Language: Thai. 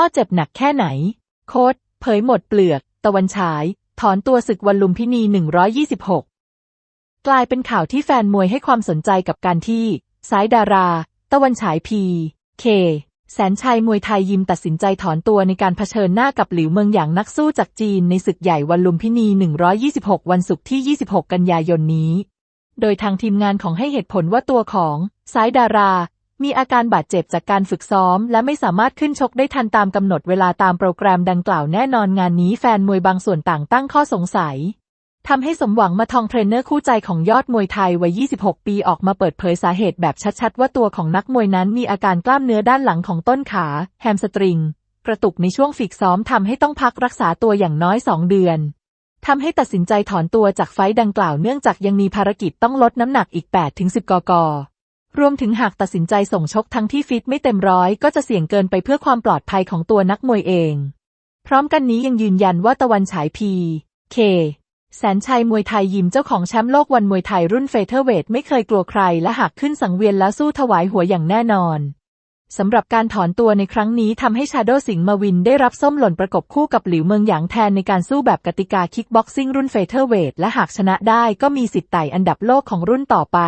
พ่อเจ็บหนักแค่ไหน โค้ดเผยหมดเปลือก ตะวันฉาย ถอนตัวศึกวันลุมพินี 126 กลายเป็นข่าวที่แฟนมวยให้ความสนใจกับการที่ สายดารา ตะวันฉายพี เค แสนชัยมวยไทยยิมตัดสินใจถอนตัวในการเผชิญหน้ากับหลิวเมืองอย่างนักสู้จากจีนในศึกใหญ่วันลุมพินี 126 วันศุกร์ที่ 26 กันยายนนี้ โดยทางทีมงานของให้เหตุผลว่าตัวของ สายดารา มีอาการบาดเจ็บจากการฝึกซ้อม และไม่สามารถขึ้นชกได้ทันตามกำหนดเวลาตามโปรแกรมดังกล่าวแน่นอนงานนี้แฟนมวยบางส่วนต่างตั้งข้อสงสัยทำให้สมหวังมาทองเทรนเนอร์คู่ใจของยอดมวยไทยวัย 26 ปีออกมาเปิดเผยสาเหตุแบบชัดๆ ว่าตัวของนักมวยนั้นมีอาการกล้ามเนื้อด้านหลังของต้นขา แฮมสตริง กระตุกในช่วงฝึกซ้อมทำให้ต้องพักรักษาตัวอย่างน้อย 2 เดือนทำให้ตัดสินใจถอนตัวจากไฟดังกล่าวเนื่องจากยังมีภารกิจต้องลดน้ำหนักอีก 8-10 กก รวมถึงหากตัดสินใจส่งชกทั้งที่ฟิตไม่เต็มร้อยก็จะเสี่ยงเกินไปเพื่อความปลอดภัยของตัวนักมวยเอง พร้อมกันนี้ยังยืนยันว่าตะวันฉายพี เค แสนชัยมวยไทยยิมเจ้าของแชมป์โลกวันมวยไทยรุ่นเฟเธอร์เวทไม่เคยกลัวใครและหากขึ้นสังเวียนแล้วสู้ถวายหัวอย่างแน่นอนสำหรับการถอนตัวในครั้งนี้ทำให้ชาโดสิงห์มาวินได้รับส้มหล่นประกบคู่กับหลิวเมืองหยางแทนในการสู้แบบกติกาคิกบ็อกซิ่งรุ่นเฟเธอร์เวทและหากชนะได้ก็มีสิทธิ์ไต่อันดับโลกของรุ่นต่อไป